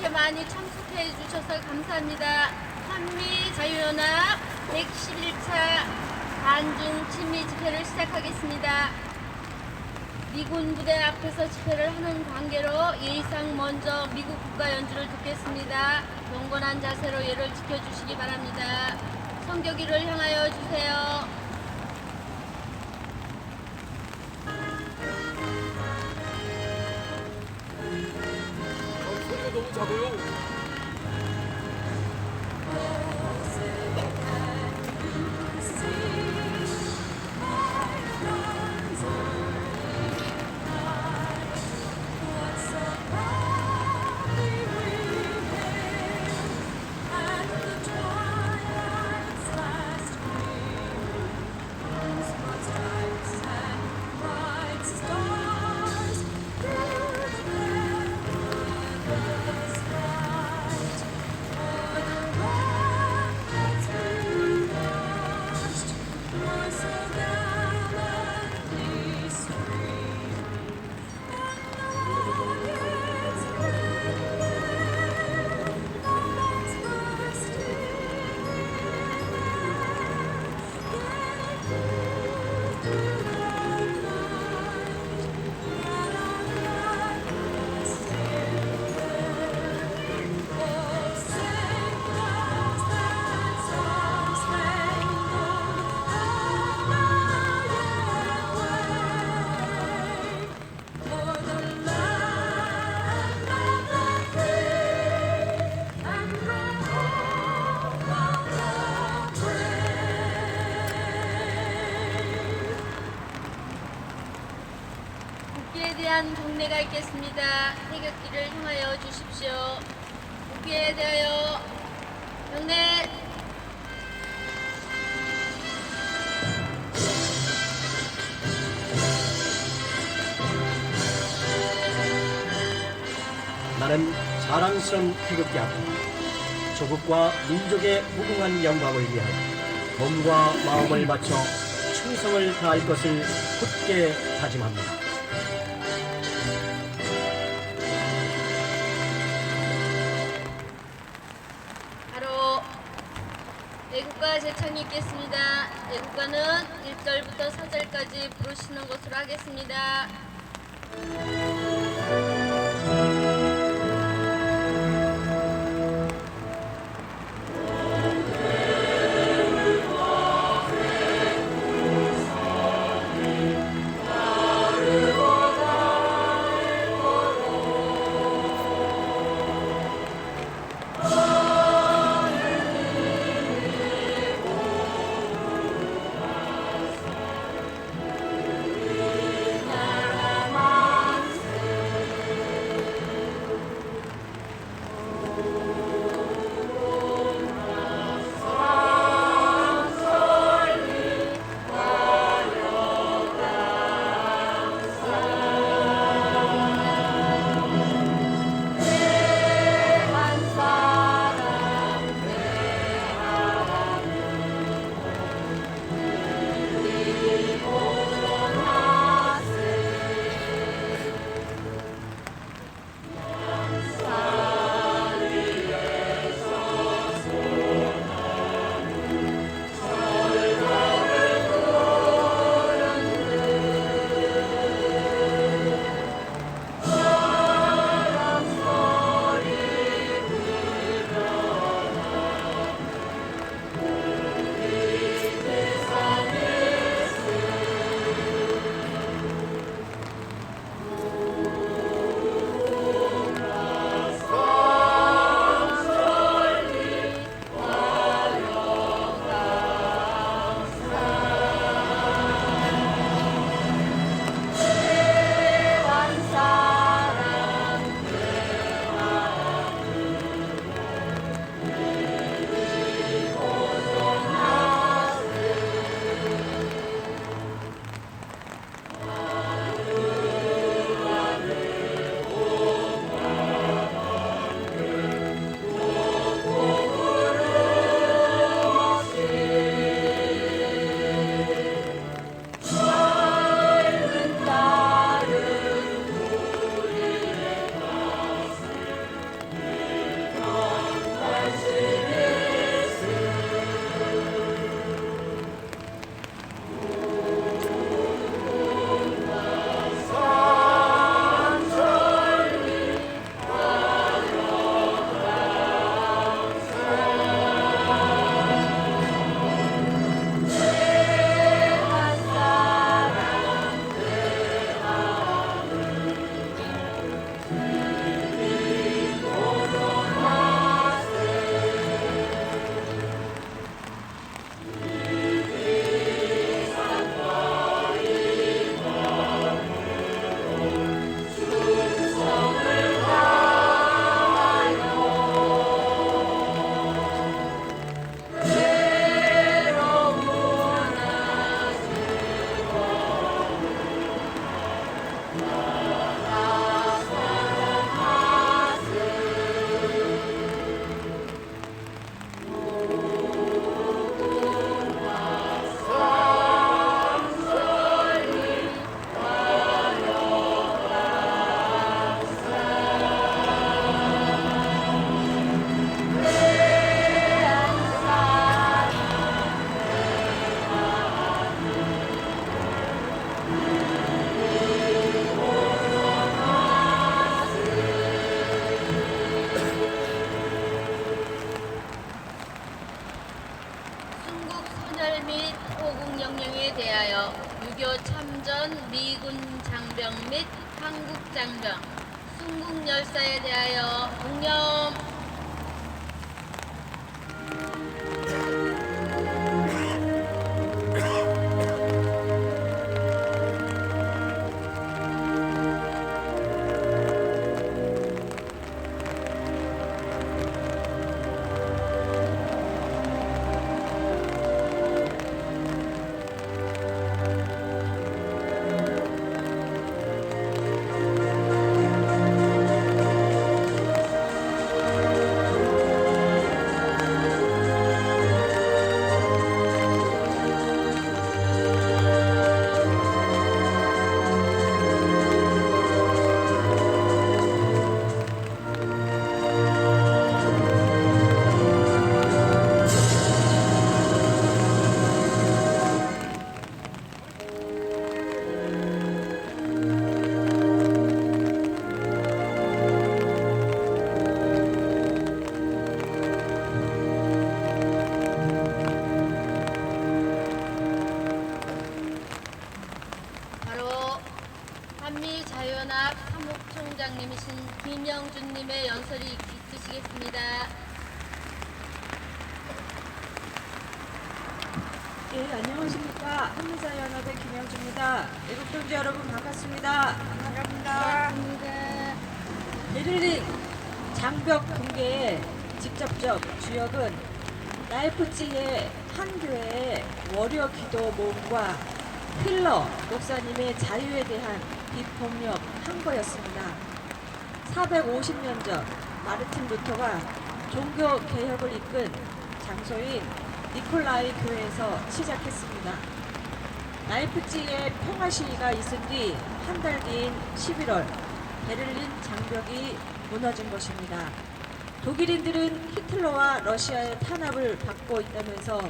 이렇게 많이 참석해 주셔서 감사합니다. 한미 자유연합 111차 반중 친미 집회를 시작하겠습니다. 미군 부대 앞에서 집회를 하는 관계로 예의상 먼저 미국 국가 연주를 듣겠습니다. 경건한 자세로 예를 지켜주시기 바랍니다. 성격기를 향하여 주세요. 소 대한 경례가 있겠습니다. 태극기를 향하여 주십시오. 국기에 대하여 경례 나는 자랑스러운 태극기 앞에 조국과 민족의 무궁한 영광을 위하여 몸과 마음을 바쳐 충성을 다할 것을 굳게 다짐합니다. 제창이 있겠습니다. 애국가는 1절부터 4절까지 부르시는 것으로 하겠습니다. 및 한국 장병, 순국 열사에 대하여 공념. 김영준님의 연설이 있으시겠습니다. 예, 안녕하십니까. 한미자연합의 김영주입니다. 애국 동지 여러분 반갑습니다. 반갑습니다. 베를린 장벽 붕괴의 직접적 주역은 라이프치히의 한 교회의 월요 기도 모임과 필러 목사님의 자유에 대한 비폭력 항거였습니다. 450년 전 마르틴 루터가 종교 개혁을 이끈 장소인 니콜라이 교회에서 시작했습니다. 라이프치히의 평화 시위가 있은 뒤 한 달 뒤인 11월 베를린 장벽이 무너진 것입니다. 독일인들은 히틀러와 러시아의 탄압을 받고 있다면서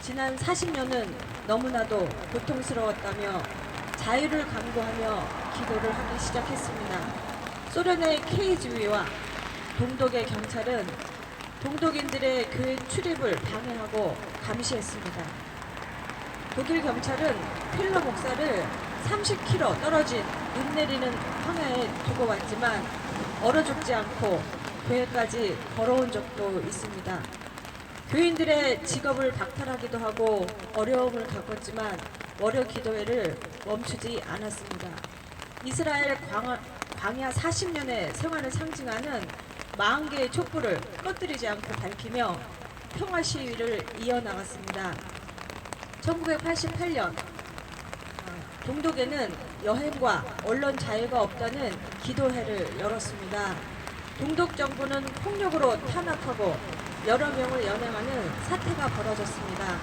지난 40년은 너무나도 고통스러웠다며 자유를 강구하며 기도를 하기 시작했습니다. 소련의 K주의와 동독의 경찰은 동독인들의 교회 출입을 방해하고 감시했습니다. 독일 경찰은 필러 목사를 30km 떨어진 눈 내리는 황야에 두고 왔지만 얼어 죽지 않고 교회까지 걸어온 적도 있습니다. 교인들의 직업을 박탈하기도 하고 어려움을 겪었지만 월요 기도회를 멈추지 않았습니다. 이스라엘 광 야, 광야 40년의 생활을 상징하는 40개의 촛불을 꺼뜨리지 않고 밝히며 평화 시위를 이어나갔습니다. 1988년 동독에는 여행과 언론 자유가 없다는 기도회를 열었습니다. 동독 정부는 폭력으로 탄압하고 여러 명을 연행하는 사태가 벌어졌습니다.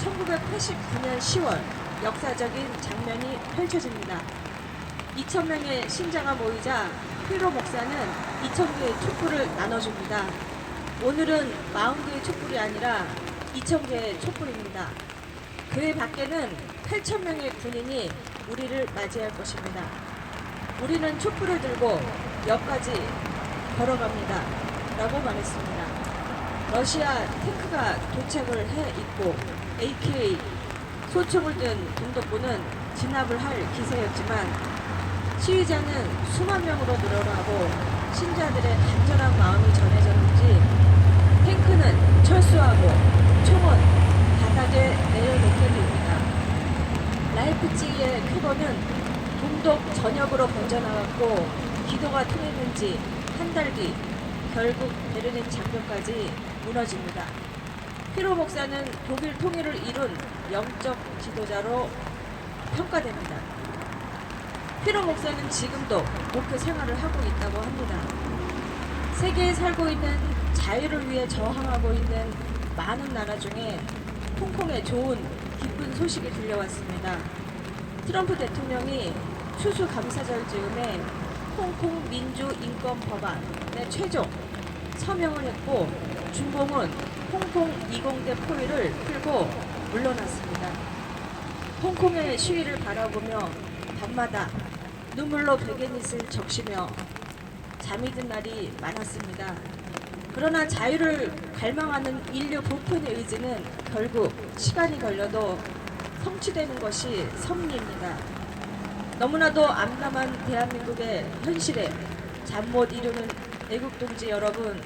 1989년 10월 역사적인 장면이 펼쳐집니다. 2,000명의 신자가 모이자 피로 목사는 2,000개의 촛불을 나눠줍니다. 오늘은 40개의 촛불이 아니라 2,000개의 촛불입니다. 교회 밖에는 8,000명의 군인이 우리를 맞이할 것입니다. 우리는 촛불을 들고 역까지 걸어갑니다. 라고 말했습니다. 러시아 탱크가 도착을 해 있고 AK 소총을 든 동독부는 진압을 할 기세였지만 시위자는 수만 명으로 늘어나고 신자들의 간절한 마음이 전해졌는지 탱크는 철수하고 총은 바닥에 내려놓게 됩니다. 라이프치히의 쾌거는 동독 전역으로 번져나갔고 기도가 통했는지 한 달 뒤 결국 베르린 장벽까지 무너집니다. 피로 목사는 독일 통일을 이룬 영적 지도자로 평가됩니다. 피로 목사는 지금도 목회 생활을 하고 있다고 합니다. 세계에 살고 있는 자유를 위해 저항하고 있는 많은 나라 중에 홍콩의 좋은 기쁜 소식이 들려왔습니다. 트럼프 대통령이 추수 감사절 즈음에 홍콩 민주 인권 법안에 최종 서명을 했고 중공은 홍콩 20대 포위를 풀고 물러났습니다. 홍콩의 시위를 바라보며 밤마다 눈물로 베개닛을 적시며 잠이 든 날이 많았습니다. 그러나 자유를 갈망하는 인류 보편의 의지는 결국 시간이 걸려도 성취되는 것이 섭리입니다. 너무나도 암담한 대한민국의 현실에 잠 못 이루는 애국동지 여러분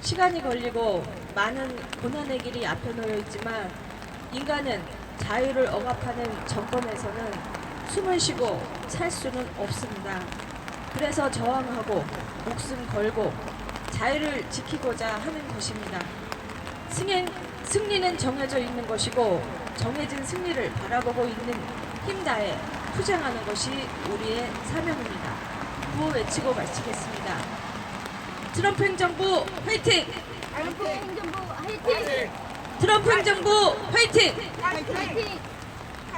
시간이 걸리고 많은 고난의 길이 앞에 놓여 있지만 인간은 자유를 억압하는 정권에서는 숨을 쉬고 살 수는 없습니다. 그래서 저항하고 목숨 걸고 자유를 지키고자 하는 것입니다. 승인, 승리는 정해져 있는 것이고 정해진 승리를 바라보고 있는 힘 다해 투쟁하는 것이 우리의 사명입니다. 구호 외치고 마치겠습니다. 트럼프 행정부 화이팅! 트럼프 행정부 화이팅! 트럼프 행정부 화이팅! 화이팅!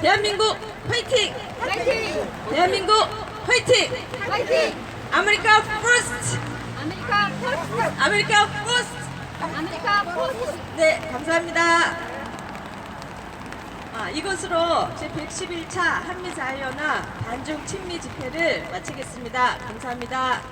대한민국 화이팅! 화이팅! 대한민국 화이팅! 화이팅! 아메리카 퍼스트! 아메리카 포스트! 아메리카 퍼스트! 아메리카 포스트! 네, 감사합니다. 아, 이것으로 제111차 한미자유연합 반중 친미 집회를 마치겠습니다. 감사합니다.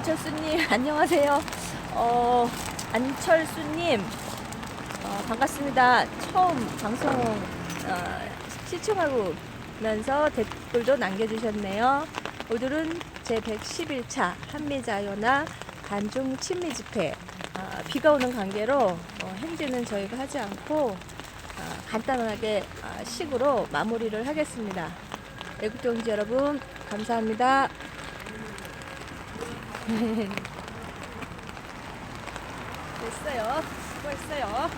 안철수님 안녕하세요. 어, 안철수님 어, 반갑습니다. 처음 방송 어, 시청하고 면서 댓글도 남겨주셨네요. 오늘은 제 111차 한미자연화 반중 친미 집회 어, 비가 오는 관계로 어, 행진은 저희가 하지 않고 어, 간단하게 어, 식으로 마무리를 하겠습니다. 애국동지 여러분 감사합니다. 됐어요. 수고했어요.